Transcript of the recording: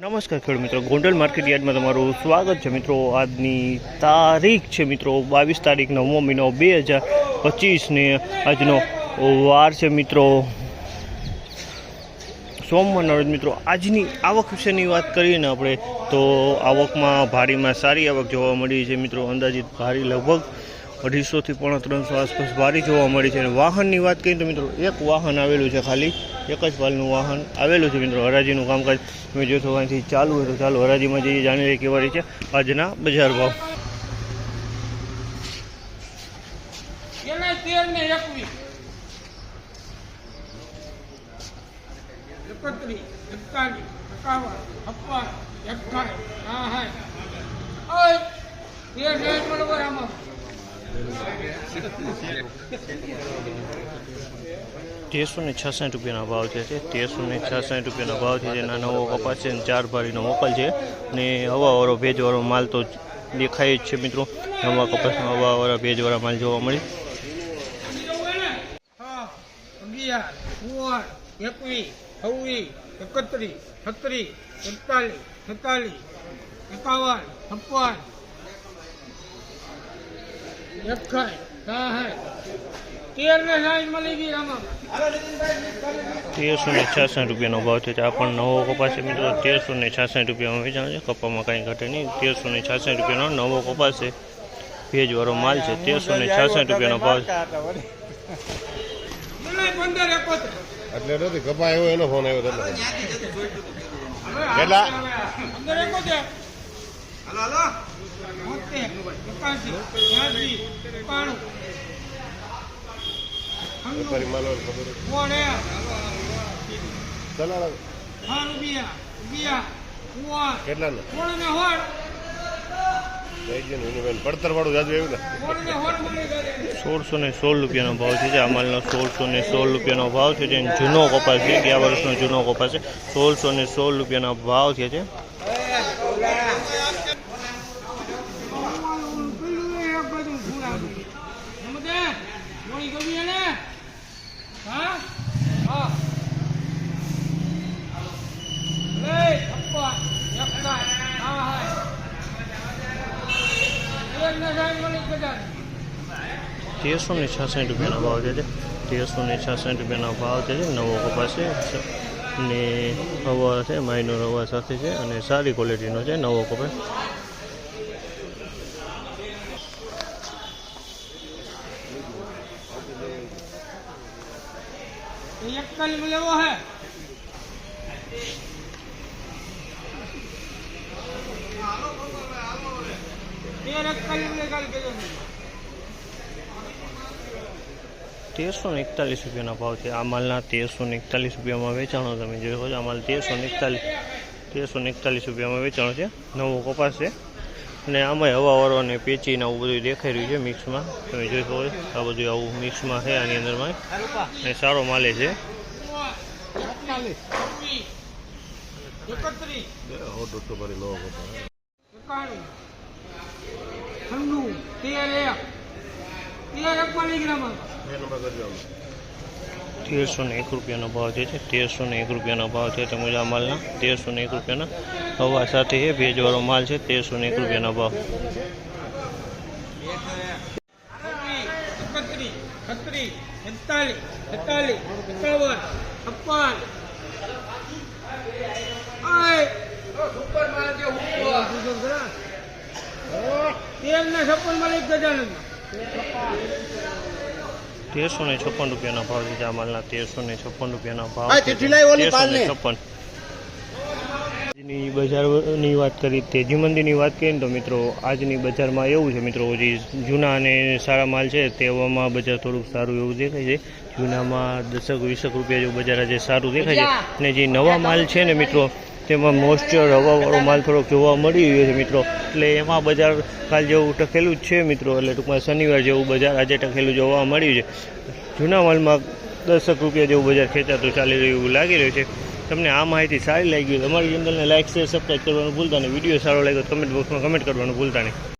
નમસ્કાર ખેડૂત મિત્રો. ગોંડલ માર્કેટ યાર્ડમાં તમારું સ્વાગત છે મિત્રો. આજની તારીખ છે મિત્રો, બાવીસ તારીખ નવમો મહિનો બે હજાર પચીસને આજનો વાર છે મિત્રો. સોમવાર રોજ મિત્રો, આજની આવક વિશેની વાત કરીએ ને આપણે, તો આવકમાં ભારીમાં સારી આવક જોવા મળી છે મિત્રો. અંદાજિત ભારી લગભગ અઢીસોથી પોણા ત્રણસો આસપાસ ભારી જોવા મળી છે. અને વાહનની વાત કરીએ તો મિત્રો, એક વાહન આવેલું છે ખાલી. એક જ પાલનું વાહન આવેલું છે મિત્રો. હરાજીનું કામકાજ તમે જોશો અહીંથી ચાલુ હોય તો ચાલુ. હરાજીમાં જઈએ જાણી લઈએ કેવા રહી છે, આજના બજાર ભાવ. એકતાલીસ તેરસો ને છાસઠ રૂપિયાના ભાવ છે તે તેરસો ને છાસઠ રૂપિયાના ભાવ છે જેના નવો કપાસ છે અને ચાર ભારીનો મોકલ છે અને હવાવાળો ભેજવાળો માલ તો દેખાય જ છે મિત્રો. નવા કપાસમાં હવાવાળા ભેજવાળા માલ જોવા મળે. એકત્રીસ, છત્રીસ એકાવન, છપ્પન એકાઈ તેરસો ને છાસઠ રૂપિયાનો ભાવ છે. આ પણ નવો કપાસ છે મિત્રો. તેરસો ને છાસઠ રૂપિયામાં વેચાણ છે. કપામાં કાંઈ ઘટે નહીં. તેરસો ને છાસઠ રૂપિયાનો નવો કપાસ છે. ભેજવાળો માલ છે. તેરસો ને છાસઠ રૂપિયાનો ભાવ એટલે નથી. કપા એવો એનો ફોન આવ્યો એટલે કેટલા? હલો એકાસી ત્યાસી એકાણું સોળસો ને સોળ રૂપિયાનો ભાવ છે આ માલનો સોળસો ને સોળ રૂપિયાનો ભાવ છે જે જૂનો કપાસ છે, ગયા વર્ષનો જૂનો કપાસ છે, સોળસો ને સોળ રૂપિયાનો ભાવ છે જે પેલું એક બાજુ ફૂલાનું સમજે મોડી ગમી એને હા હા લે અપ્પા એકતા હા હા એક ને સાઈડ મળી કદાચ તેરસો છાસઠ રૂપિયાના ભાવ છે તેરસો છાસઠ રૂપિયાના ભાવ છે નવો કપાસ છે. ને હવા છે માઇનો હવા સાથે છે અને સારી ક્વોલિટીનો છે નવો કપાસ એક લેવો હે. તેરસો ને એકતાલીસ રૂપિયાના ભાવ છે આ માલના તેરસો ને એકતાલીસ રૂપિયામાં વેચાણો તમે જોયો છો. આ માલ તેરસો ને એકતાલીસ તેરસો ને એકતાલીસ રૂપિયામાં વેચાણો છે. નવો કપાસ છે. અને આમાં હવાવાળો અને પેચીને આવું બધું દેખાઈ રહ્યું છે મિક્સમાં. તમે જોઈ શકો છો. આ બધું આવું મિક્સમાં છે આની અંદરમાં. અને સારો માલે છે. દોઢસો ભરી નવો કપા એકાણું ઠંડુ તેર એક તેર એક ગ્રામ બે નંબર તેરસો ને એક રૂપિયાનો ભાવ જે છે તેરસો ને એક રૂપિયાનો ભાવ છે તેમજ આ માલના તેરસો ને એક રૂપિયાના હવા સાથે એ ભેજવાળો માલ છે તેરસો ને એક રૂપિયાનો ભાવ એકતાલીસ એકતાલીસ છપ્પન તેર ને છપ્પનમાં એક ગજાનંદ. તેરસો ને છપ્પન રૂપિયાના ભાવ આ માલના તેરસો ને છપ્પન રૂપિયાના ભાવ તેરસો ને છપ્પન. આજની બજારની વાત કરી તેજી મંદીની વાત કરીએ ને તો મિત્રો આજની બજારમાં એવું છે મિત્રો જે જૂના અને સારા માલ છે તેવામાં બજાર થોડુંક સારું એવું દેખાય છે. જૂનામાં દસક વીસક રૂપિયા જેવું બજાર આજે સારું દેખાય છે. અને જે નવા માલ છે ને મિત્રો તેમાં મોઇસ્ચર હવાવાળો માલ થોડોક જોવા મળી રહ્યો છે મિત્રો. એટલે એમાં બજાર કાલ જેવું ટકેલું જ છે મિત્રો. એટલે ટૂંકમાં શનિવાર જેવું બજાર આજે ટકેલું જોવા મળ્યું છે. જૂના માલમાં દસક રૂપિયા જેવું બજાર ખેંચાતું ચાલી રહ્યું એવું લાગી રહ્યું છે. તમને આ માહિતી સારી લાગી તમારી ચેનલને લાઇક શેર સબસ્ક્રાઈબ કરવાનું ભૂલતા નહીં. વીડિયો સારો લાગ્યો કમેન્ટ બોક્સમાં કમેન્ટ કરવાનું ભૂલતા નહીં.